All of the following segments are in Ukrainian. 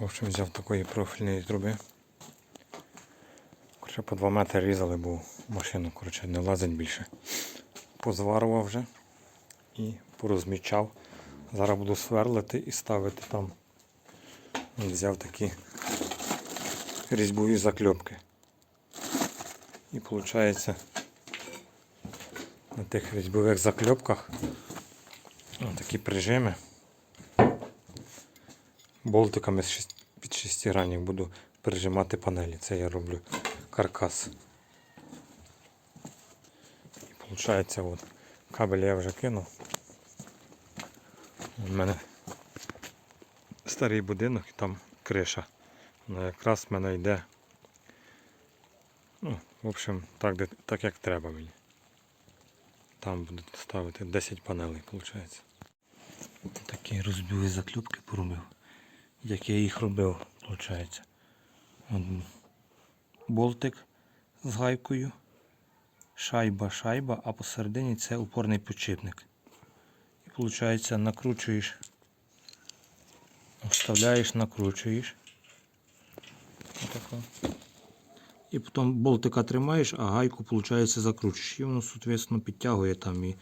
В общем, взяв такої профільної труби. Коротше, по 2 метри різали, бо машину коротше, не влазить більше. Позварував вже і порозмічав. Зараз буду сверлити і ставити там. Взяв такі різьбові закльопки. І виходить на тих різьбових закльопках такі прижими. Болтиками під шестигранник буду прижимати панелі. Це я роблю каркас. І виходить, от, кабель я вже кинув. У мене старий будинок і там криша. Вона якраз в мене йде. Ну, в общем, так, так як треба мені. Там буду ставити 10 панелей, виходить. Такі розбили заклюпки поробив. Як я їх робив, виходить. Болтик з гайкою, шайба, шайба, а посередині це упорний підшипник. І виходить, накручуєш, вставляєш, накручуєш. І потім болтика тримаєш, а гайку, виходить, закручуєш. І воно, соответственно, підтягує там і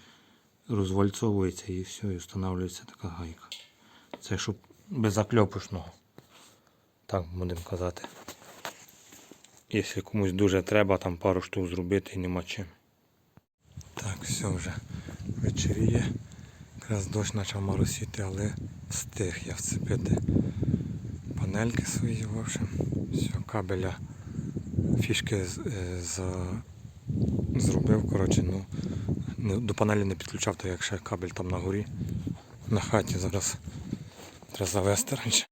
розвальцовується і все, і встановлюється така гайка. Це щоб без закльопушного. Так будемо казати. Якщо комусь дуже треба, там пару штук зробити і нема чим. Так, все вже вечеріє. Якраз дощ почав моросити, але встиг я вцепити панельки свої, в общем. Все, кабеля, фішки е, за- зробив, коротше, ну, до панелі не підключав, то як ще кабель там на горі. На хаті зараз треба завести раніше.